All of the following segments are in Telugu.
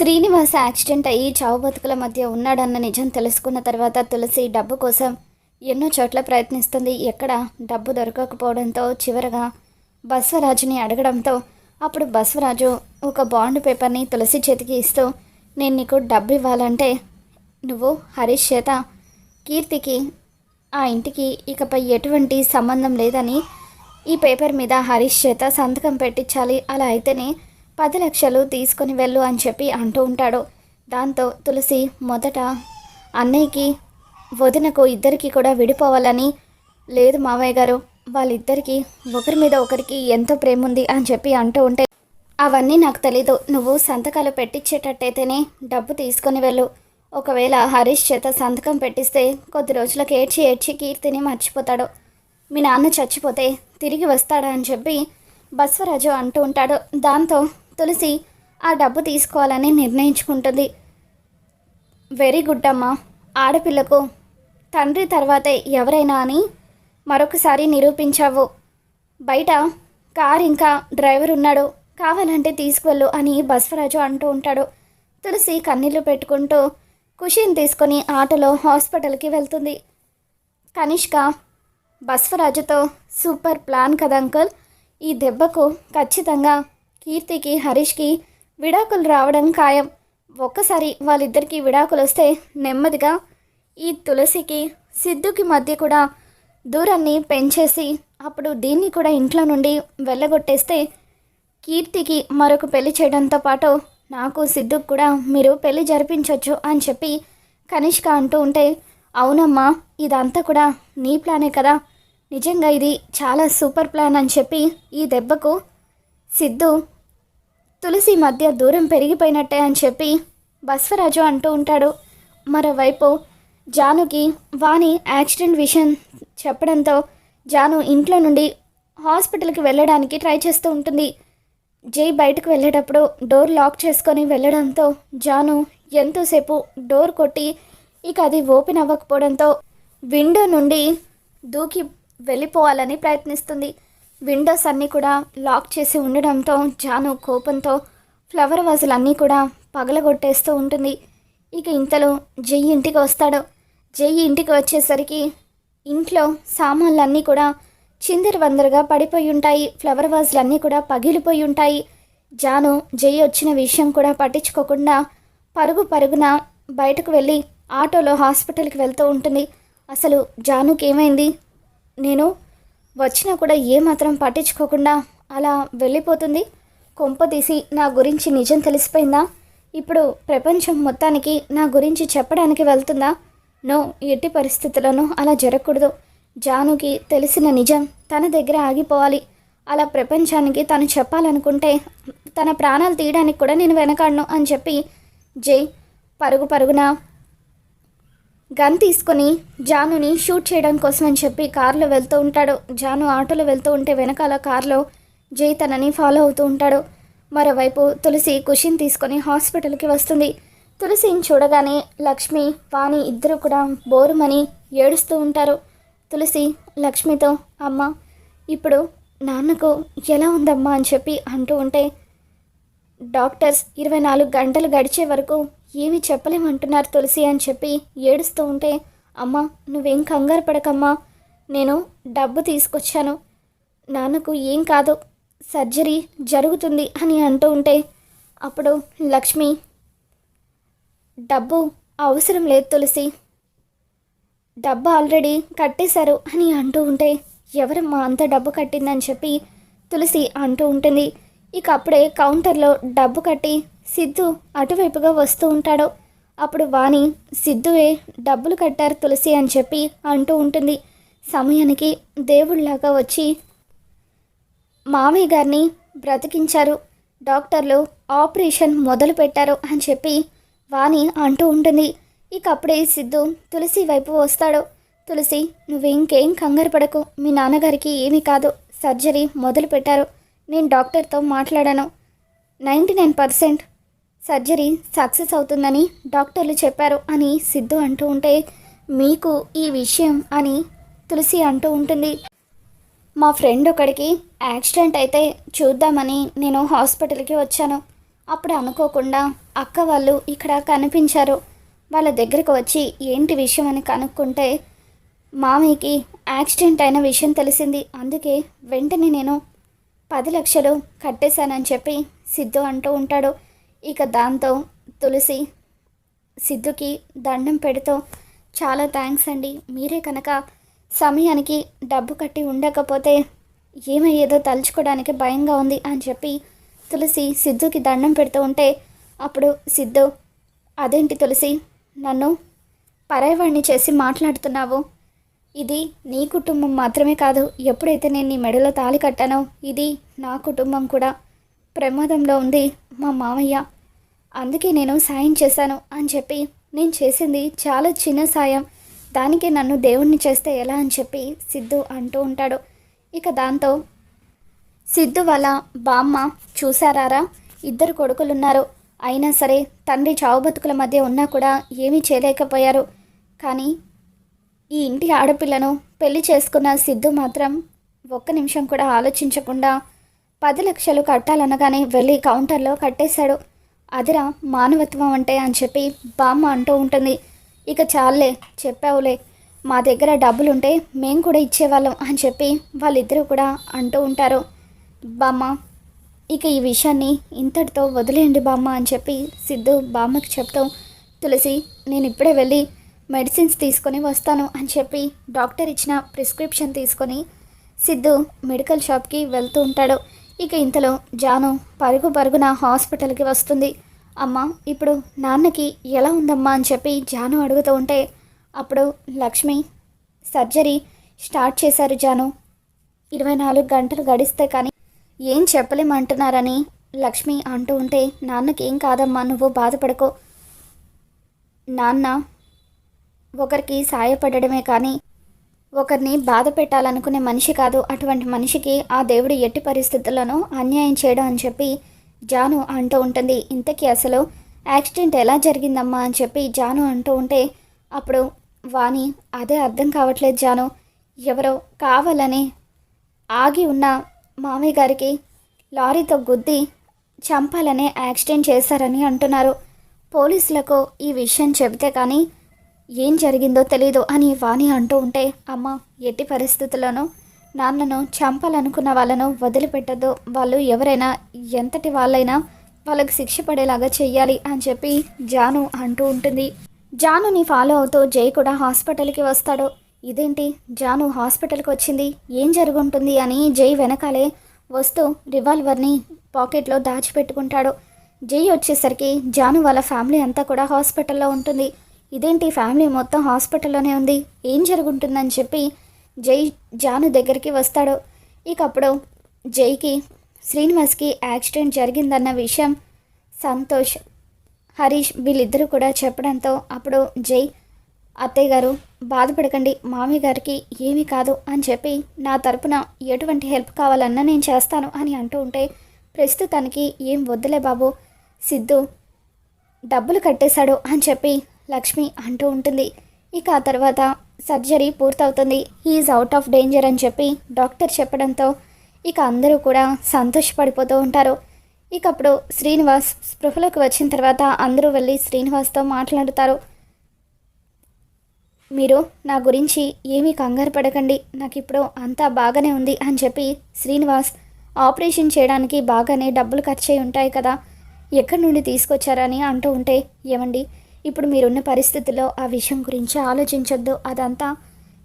శ్రీనివాస్ యాక్సిడెంట్ అయ్యి చావు బతుకుల మధ్య ఉన్నాడన్న నిజం తెలుసుకున్న తర్వాత తులసి డబ్బు కోసం ఎన్నో చోట్ల ప్రయత్నిస్తుంది. ఎక్కడ డబ్బు దొరకకపోవడంతో చివరగా బస్వరాజుని అడగడంతో అప్పుడు బస్వరాజు ఒక బాండ్ పేపర్ని తులసి చేతికి ఇస్తూ నేను నీకు డబ్బు ఇవ్వాలంటే నువ్వు హరీష్ చేత కీర్తికి ఆ ఇంటికి ఇకపై ఎటువంటి సంబంధం లేదని ఈ పేపర్ మీద హరీష్ చేత సంతకం పెట్టించాలి. అలా అయితేనే పది లక్షలు తీసుకొని వెళ్ళు అని చెప్పి అంటూ ఉంటాడు. దాంతో తులసి మొదట అన్నయ్యకి వదినకు ఇద్దరికి కూడా విడిపోవాలని లేదు మావయ్య గారు వాళ్ళిద్దరికీ ఒకరి మీద ఒకరికి ఎంతో ప్రేమ ఉంది అని చెప్పి అంటూ ఉంటే అవన్నీ నాకు తెలీదు. నువ్వు సంతకాలు పెట్టించేటట్టయితేనే డబ్బు తీసుకొని వెళ్ళు. ఒకవేళ హరీష్ చేత సంతకం పెట్టిస్తే కొద్ది రోజులకు ఏడ్చి ఏడ్చి కీర్తిని మర్చిపోతాడు. మీ నాన్న చచ్చిపోతే తిరిగి వస్తాడా అని చెప్పి బస్వరాజు అంటూ ఉంటాడు. దాంతో తులసి ఆ డబ్బు తీసుకోవాలని నిర్ణయించుకుంటుంది. వెరీ గుడ్ అమ్మా. ఆడపిల్లకు తండ్రి తర్వాతే ఎవరైనా అని మరొకసారి నిరూపించావు. బయట కార్ ఇంకా డ్రైవర్ ఉన్నాడు. కావాలంటే తీసుకువెళ్ళు అని బస్వరాజు అంటూ ఉంటాడు. తులసి కన్నీళ్ళు పెట్టుకుంటూ కుషిని తీసుకొని ఆటోలో హాస్పిటల్కి వెళ్తుంది. కనిష్క బస్వరాజుతో సూపర్ ప్లాన్ కదా అంకుల్. ఈ దెబ్బకు ఖచ్చితంగా కీర్తికి హరీష్కి విడాకులు రావడం ఖాయం. ఒక్కసారి వాళ్ళిద్దరికీ విడాకులు వస్తే నెమ్మదిగా ఈ తులసికి సిద్ధుకి మధ్య కూడా దూరాన్ని పెంచేసి అప్పుడు దీన్ని కూడా ఇంట్లో నుండి వెళ్ళగొట్టేస్తే కీర్తికి మరొక పెళ్ళి చేయడంతో పాటు నాకు సిద్ధుకు కూడా మీరు పెళ్ళి జరిపించవచ్చు అని చెప్పి కనిష్క అంటూ ఉంటే అవునమ్మా ఇదంతా కూడా నీ ప్లానే కదా. నిజంగా ఇది చాలా సూపర్ ప్లాన్ అని చెప్పి ఈ దెబ్బకు సిద్ధు తులసి మధ్య దూరం పెరిగిపోయినట్టే అని చెప్పి బస్వరాజు అంటూ ఉంటాడు. మరోవైపు జానుకి వాణి యాక్సిడెంట్ విషయం చెప్పడంతో జాను ఇంట్లో నుండి హాస్పిటల్కి వెళ్ళడానికి ట్రై చేస్తూ ఉంటుంది. జై బయటకు వెళ్ళేటప్పుడు డోర్ లాక్ చేసుకొని వెళ్ళడంతో జాను ఎంతోసేపు డోర్ కొట్టి ఇక అది ఓపెన్ అవ్వకపోవడంతో విండో నుండి దూకి వెళ్ళిపోవాలని ప్రయత్నిస్తుంది. విండోస్ అన్నీ కూడా లాక్ చేసి ఉండడంతో జాను కోపంతో ఫ్లవర్ వాజులన్నీ కూడా పగలగొట్టేస్తూ ఉంటుంది. ఇక ఇంతలో జై ఇంటికి వస్తాడు. జై ఇంటికి వచ్చేసరికి ఇంట్లో సామాన్లన్నీ కూడా చిందర వందరగా పడిపోయి ఉంటాయి. ఫ్లవర్ వాజులన్నీ కూడా పగిలిపోయి ఉంటాయి. జాను జై వచ్చిన విషయం కూడా పట్టించుకోకుండా పరుగు పరుగున బయటకు వెళ్ళి ఆటోలో హాస్పిటల్కి వెళ్తూ ఉంటుంది. అసలు జానుకి ఏమైంది నేను వచ్చినా కూడా ఏమాత్రం పట్టించుకోకుండా అలా వెళ్ళిపోతుంది. కొంప తీసి నా గురించి నిజం తెలిసిపోయిందా? ఇప్పుడు ప్రపంచం మొత్తానికి నా గురించి చెప్పడానికి వెళ్తుందా? నో ఎట్టి పరిస్థితులను అలా జరగకూడదు. జానుకి తెలిసిన నిజం తన దగ్గర ఆగిపోవాలి. అలా ప్రపంచానికి తను చెప్పాలనుకుంటే తన ప్రాణాలు తీయడానికి కూడా నేను వెనకాడను అని చెప్పి జై పరుగు పరుగున గన్ తీసుకొని జానుని షూట్ చేయడం కోసం అని చెప్పి కారులో వెళ్తూ ఉంటాడు. జాను ఆటోలో వెళ్తూ ఉంటే వెనకాల కారులో జై తనని ఫాలో అవుతూ ఉంటాడు. మరోవైపు తులసి కుషిని తీసుకొని హాస్పిటల్కి వస్తుంది. తులసిని చూడగానే లక్ష్మి వాణి ఇద్దరు కూడా బోరుమని ఏడుస్తూ ఉంటారు. తులసి లక్ష్మితో అమ్మ ఇప్పుడు నాన్నకు ఎలా ఉందమ్మా? అని చెప్పి అంటూ ఉంటే డాక్టర్స్ ఇరవై నాలుగు గంటలు గడిచే వరకు ఏమీ చెప్పలేమంటున్నారు తులసి అని చెప్పి ఏడుస్తూ ఉంటే అమ్మ నువ్వేం కంగారు పడకమ్మా. నేను డబ్బు తీసుకొచ్చాను. నాన్నకు ఏం కాదు. సర్జరీ జరుగుతుంది అని అంటూ ఉంటే అప్పుడు లక్ష్మి డబ్బు అవసరం లేదు తులసి. డబ్బు ఆల్రెడీ కట్టేశారు అని అంటూ ఉంటే ఎవరమ్మా అంత డబ్బు కట్టిందని చెప్పి తులసి అంటూ ఉంటుంది. ఇక అప్పుడే కౌంటర్లో డబ్బు కట్టి సిద్ధు అటువైపుగా వస్తూ ఉంటాడు. అప్పుడు వాణి సిద్ధువే డబ్బులు కట్టారు తులసి అని చెప్పి అంటూ ఉంటుంది. సమయానికి దేవుళ్ళాగా వచ్చి మామయ్య గారిని బ్రతికించారు. డాక్టర్లు ఆపరేషన్ మొదలు పెట్టారు అని చెప్పి వాణి అంటూ ఉంటుంది. ఇక అప్పుడే సిద్ధు తులసి వైపు వస్తాడు. తులసి నువ్వు ఇంకేం కంగారు పడకు. మీ నాన్నగారికి ఏమీ కాదు. సర్జరీ మొదలు పెట్టారు నేను డాక్టర్తో మాట్లాడాను. Ninety nine percent surgery success అవుతుందని డాక్టర్లు చెప్పారు అని సిద్ధు అంటూ ఉంటే మీకు ఈ విషయం అని తులసి అంటూ ఉంటుంది. మా ఫ్రెండ్ ఒకడికి యాక్సిడెంట్ అయితే చూద్దామని నేను హాస్పిటల్కి వచ్చాను. అప్పుడు అనుకోకుండా అక్క వాళ్ళు ఇక్కడ కనిపించారు. వాళ్ళ దగ్గరకు వచ్చి ఏంటి విషయం అని కనుక్కుంటే మామయ్యకి యాక్సిడెంట్ అయిన విషయం తెలిసింది. అందుకే వెంటనే నేను పది లక్షలు కట్టేశానని చెప్పి సిద్ధు అంటూ ఉంటాడు. ఇక దాంతో తులసి సిద్ధుకి దండం పెడుతూ చాలా థ్యాంక్స్ అండి. మీరే కనుక సమయానికి డబ్బు కట్టి ఉండకపోతే ఏమయ్యేదో తలుచుకోవడానికి భయంగా ఉంది అని చెప్పి తులసి సిద్ధుకి దండం పెడుతూ ఉంటే అప్పుడు సిద్ధు అదేంటి తులసి? నన్ను పరాయవాణ్ణి చేసి మాట్లాడుతున్నావు. ఇది నీ కుటుంబం మాత్రమే కాదు ఎప్పుడైతే నేను నీ మెడలో తాళి కట్టానో ఇది నా కుటుంబం కూడా. ప్రమాదంలో ఉంది మా మామయ్య. అందుకే నేను సాయం చేశాను అని చెప్పి నేను చేసింది చాలా చిన్న సాయం. దానికి నన్ను దేవుణ్ణి చేస్తే ఎలా అని చెప్పి సిద్ధు అంటూ ఉంటాడు. ఇక దాంతో సిద్ధు వాళ్ళ బామ్మ చూసారారా ఇద్దరు కొడుకులున్నారు. అయినా సరే తండ్రి చావు బతుకుల మధ్య ఉన్నా కూడా ఏమీ చేయలేకపోయారు. కానీ ఈ ఇంటి ఆడపిల్లను పెళ్ళి చేసుకున్న సిద్ధు మాత్రం ఒక్క నిమిషం కూడా ఆలోచించకుండా పది లక్షలు కట్టాలనగానే వెళ్ళి కౌంటర్లో కట్టేశాడు. అదిరా మానవత్వం అంటే అని చెప్పి బామ్మ అంటూ ఉంటుంది. ఇక చాలే చెప్పావులే మా దగ్గర డబ్బులుంటే మేం కూడా ఇచ్చేవాళ్ళం అని చెప్పి వాళ్ళిద్దరూ కూడా అంటూ ఉంటారు. బామ్మ ఇక ఈ విషయాన్ని ఇంతటితో వదిలేయండి బామ్మ అని చెప్పి సిద్ధు బామ్మకి చెప్తూ తులసి నేను ఇప్పుడే వెళ్ళి మెడిసిన్స్ తీసుకొని వస్తాను అని చెప్పి డాక్టర్ ఇచ్చిన ప్రిస్క్రిప్షన్ తీసుకొని సిద్ధు మెడికల్ షాప్కి వెళ్తూ ఉంటాడు. ఇక ఇంతలో జాను పరుగు పరుగున హాస్పిటల్కి వస్తుంది. అమ్మ ఇప్పుడు నాన్నకి ఎలా ఉందమ్మా అని చెప్పి జాను అడుగుతూ ఉంటే అప్పుడు లక్ష్మి సర్జరీ స్టార్ట్ చేశారు జాను. ఇరవై నాలుగు గంటలు గడిస్తే కానీ ఏం చెప్పలేమంటున్నారని లక్ష్మి అంటూ ఉంటే నాన్నకి ఏం కాదమ్మా నువ్వు బాధపడకో. నాన్న ఒకరికి సాయపడడమే కానీ ఒకరిని బాధ పెట్టాలనుకునే మనిషి కాదు. అటువంటి మనిషికి ఆ దేవుడు ఎట్టి పరిస్థితుల్లోనూ అన్యాయం చేయడం అని చెప్పి జాను అంటూ ఉంటుంది. ఇంతకీ అసలు యాక్సిడెంట్ ఎలా జరిగిందమ్మా అని చెప్పి జాను అంటూ ఉంటే అప్పుడు వాణి అదే అర్థం కావట్లేదు జాను. ఎవరో కావాలని ఆగి ఉన్న మామయ్య గారికి లారీతో గుద్ది చంపాలనే యాక్సిడెంట్ చేశారని అంటున్నారు. పోలీసులకు ఈ విషయం చెబితే కానీ ఏం జరిగిందో తెలీదు అని వాణి అంటూ ఉంటే అమ్మ ఎట్టి పరిస్థితుల్లోనూ నాన్నను చంపాలనుకున్న వాళ్ళను వదిలిపెట్టద్దు. వాళ్ళు ఎవరైనా ఎంతటి వాళ్ళైనా వాళ్ళకి శిక్ష పడేలాగా చెయ్యాలి అని చెప్పి జాను అంటూ ఉంటుంది. జానుని ఫాలో అవుతూ జై కూడా హాస్పిటల్కి వస్తాడు. ఇదేంటి? జాను హాస్పిటల్కి వచ్చింది. ఏం జరుగుంటుంది అని జై వెనకాలే వస్తూ రివాల్వర్ని పాకెట్లో దాచిపెట్టుకుంటాడు. జై వచ్చేసరికి జాను వాళ్ళ ఫ్యామిలీ అంతా కూడా హాస్పిటల్లో ఉంటుంది. ఇదేంటి ఫ్యామిలీ మొత్తం హాస్పిటల్లోనే ఉంది? ఏం జరుగుంటుందని చెప్పి జై జాను దగ్గరికి వస్తాడు. ఇక అప్పుడు జైకి శ్రీనివాస్కి యాక్సిడెంట్ జరిగిందన్న విషయం సంతోష్ హరీష్ వీళ్ళిద్దరూ కూడా చెప్పడంతో అప్పుడు జై అత్తయ్య గారు బాధపడకండి. మామయ్య గారికి ఏమీ కాదు అని చెప్పి నా తరపున ఎటువంటి హెల్ప్ కావాలన్నా నేను చేస్తాను అని అంటూ ఉంటే ప్రస్తుతానికి ఏం వద్దులే బాబు. సిద్ధు డబ్బులు కట్టేశాడు అని చెప్పి లక్ష్మి అంటూ ఉంటుంది. ఇక ఆ తర్వాత సర్జరీ పూర్తవుతుంది. హీఈస్ అవుట్ ఆఫ్ డేంజర్ అని చెప్పి డాక్టర్ చెప్పడంతో ఇక అందరూ కూడా సంతోషపడిపోతూ ఉంటారు. ఇక అప్పుడు శ్రీనివాస్ స్పృహలోకి వచ్చిన తర్వాత అందరూ వెళ్ళి శ్రీనివాస్తో మాట్లాడుతారు. మీరు నా గురించి ఏమీ కంగారు పడకండి. నాకు ఇప్పుడు అంతా బాగానే ఉంది అని చెప్పి శ్రీనివాస్ ఆపరేషన్ చేయడానికి బాగానే డబ్బులు ఖర్చు అయి ఉంటాయి కదా. ఎక్కడి నుండి తీసుకొచ్చారని అంటూ ఉంటే ఏమండి? ఇప్పుడు మీరున్న పరిస్థితుల్లో ఆ విషయం గురించి ఆలోచించొద్దు. అదంతా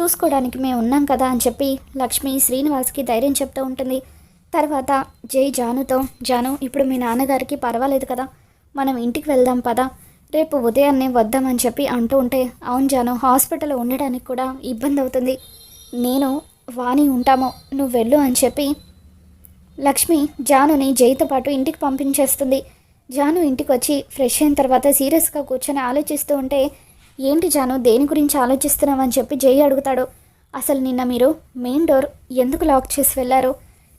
చూసుకోవడానికి మేము ఉన్నాం కదా అని చెప్పి లక్ష్మి శ్రీనివాస్కి ధైర్యం చెప్తూ ఉంటుంది. తర్వాత జై జానుతో జాను ఇప్పుడు మీ నాన్నగారికి పర్వాలేదు కదా. మనం ఇంటికి వెళ్దాం పదా. రేపు ఉదయాన్నే వద్దామని చెప్పి అంటూ ఉంటే అవును జాను హాస్పిటల్లో ఉండడానికి కూడా ఇబ్బంది అవుతుంది. నేను వాణి ఉంటామో. నువ్వు వెళ్ళు అని చెప్పి లక్ష్మి జానుని జైతో పాటు ఇంటికి పంపించేస్తుంది. జాను ఇంటికి వచ్చి ఫ్రెష్ అయిన తర్వాత సీరియస్గా కూర్చొని ఆలోచిస్తూ ఉంటే ఏంటి జాను దేని గురించి ఆలోచిస్తున్నామని చెప్పి జై అడుగుతాడు. అసలు నిన్న మీరు మెయిన్ డోర్ ఎందుకు లాక్ చేసి వెళ్ళారు?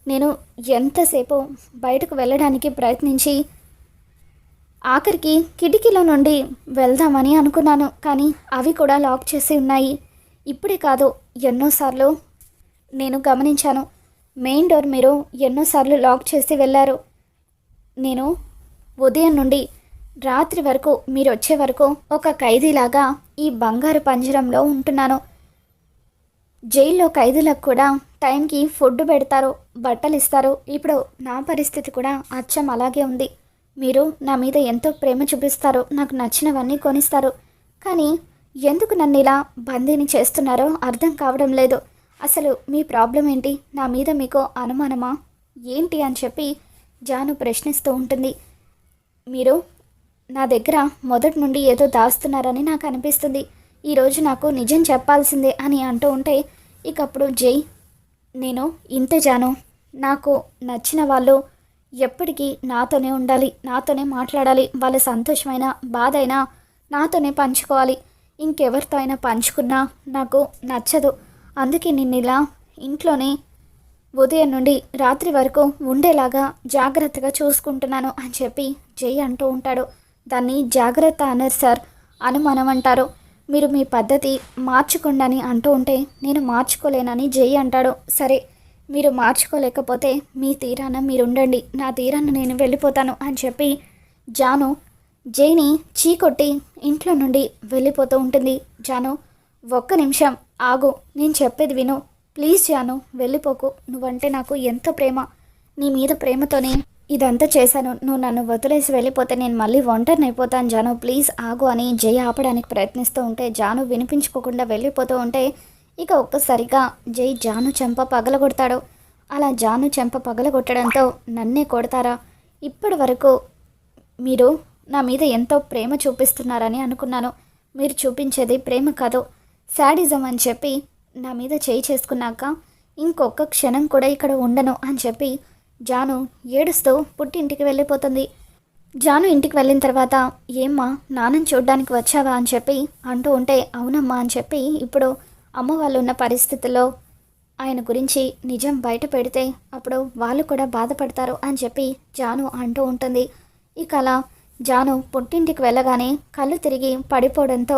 నేను ఎంతసేపు బయటకు వెళ్ళడానికి ప్రయత్నించి ఆఖరికి కిటికీలో నుండి వెళ్దామని అనుకున్నాను కానీ అవి కూడా లాక్ చేసి ఉన్నాయి. ఇప్పుడే కాదు ఎన్నోసార్లు నేను గమనించాను. మెయిన్ డోర్ మీరు ఎన్నోసార్లు లాక్ చేసి వెళ్ళారు. నేను ఉదయం నుండి రాత్రి వరకు మీరు వచ్చే వరకు ఒక ఖైదీలాగా ఈ బంగారు పంజరంలో ఉంటున్నాను. జైల్లో ఖైదీలకు కూడా టైంకి ఫుడ్ పెడతారు బట్టలు ఇస్తారు. ఇప్పుడు నా పరిస్థితి కూడా అచ్చం అలాగే ఉంది. మీరు నా మీద ఎంతో ప్రేమ చూపిస్తారు నాకు నచ్చినవన్నీ కొనిస్తారు. కానీ ఎందుకు నన్ను ఇలా బందీని చేస్తున్నారో అర్థం కావడం లేదు. అసలు మీ ప్రాబ్లం ఏంటి? నా మీద మీకు అనుమానమా? ఏంటి అని చెప్పి జాను ప్రశ్నిస్తూ ఉంటుంది. మీరు నా దగ్గర మొదటి నుండి ఏదో దాస్తున్నారని నాకు అనిపిస్తుంది. ఈరోజు నాకు నిజం చెప్పాల్సిందే అని అంటూ ఉంటే ఇకప్పుడు జై నేను ఇంతే జాను. నాకు నచ్చిన వాళ్ళు ఎప్పటికీ నాతోనే ఉండాలి నాతోనే మాట్లాడాలి. వాళ్ళ సంతోషమైన బాధ అయినా నాతోనే పంచుకోవాలి. ఇంకెవరితో అయినా పంచుకున్నా నాకు నచ్చదు. అందుకే నిన్ను ఇలా ఇంట్లోనే ఉదయం నుండి రాత్రి వరకు ఉండేలాగా జాగ్రత్తగా చూసుకుంటున్నాను అని చెప్పి జై అంటూ ఉంటాడు. దాన్ని జాగ్రత్త అనరు సార్ అనుమానం అంటారు. మీరు మీ పద్ధతి మార్చుకోండి అంటూ ఉంటే నేను మార్చుకోలేనని జై అంటాడు. సరే మీరు మార్చుకోలేకపోతే మీ తీరాన మీరు ఉండండి నా తీరాన నేను వెళ్ళిపోతాను అని చెప్పి జాను జైని చీకొట్టి ఇంట్లో నుండి వెళ్ళిపోతూ ఉంటుంది. జాను ఒక్క నిమిషం ఆగు. నేను చెప్పేది విను. ప్లీజ్ జాను వెళ్ళిపోకు. నువ్వంటే నాకు ఎంతో ప్రేమ. నీ మీద ప్రేమతోనే ఇదంతా చేశాను. నువ్వు నన్ను వదిలేసి వెళ్ళిపోతే నేను మళ్ళీ ఒంటరిని అయిపోతాను జాను. ప్లీజ్ ఆగు అని జై ఆపడానికి ప్రయత్నిస్తూ ఉంటే జాను వినిపించుకోకుండా వెళ్ళిపోతూ ఉంటే ఇక ఒక్కసారిగా జై జాను చెంప పగలగొడతాడు. అలా జాను చెంప పగలగొట్టడంతో నన్నే కొడతారా? ఇప్పటి వరకు మీరు నా మీద ఎంతో ప్రేమ చూపిస్తున్నారని అనుకున్నాను. మీరు చూపించేది ప్రేమ కాదు శాడిజం అని చెప్పి నా మీద చేయి చేసుకున్నాక ఇంకొక క్షణం కూడా ఇక్కడ ఉండను అని చెప్పి జాను ఏడుస్తూ పుట్టింటికి వెళ్ళిపోతుంది. జాను ఇంటికి వెళ్ళిన తర్వాత ఏమ్మా నాన్నని చూడ్డానికి వచ్చావా? అని చెప్పి అంటూ ఉంటే అవునమ్మా అని చెప్పి ఇప్పుడు అమ్మ వాళ్ళు ఉన్న పరిస్థితుల్లో ఆయన గురించి నిజం బయట పెడితే అప్పుడు వాళ్ళు కూడా బాధపడతారు అని చెప్పి జాను అంటూ ఉంటుంది. ఇక అలా జాను పుట్టింటికి వెళ్ళగానే కళ్ళు తిరిగి పడిపోవడంతో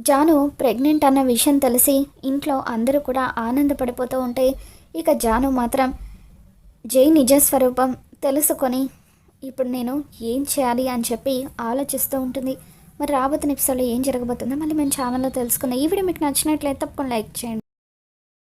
జాను ప్రెగ్నెంట్ అన్న విషయం తెలిసి ఇంట్లో అందరూ కూడా ఆనందపడిపోతూ ఉంటే ఇక జాను మాత్రం జై నిజస్వరూపం తెలుసుకొని ఇప్పుడు నేను ఏం చేయాలి? అని చెప్పి ఆలోచిస్తూ ఉంటుంది. మరి రాబోతున్న ఎపిసోడ్లో ఏం జరగబోతుందో మళ్ళీ మేము ఛానల్లో తెలుసుకున్నాం ఈ వీడియో మీకు నచ్చినట్లయితే తప్పకుండా లైక్ చేయండి.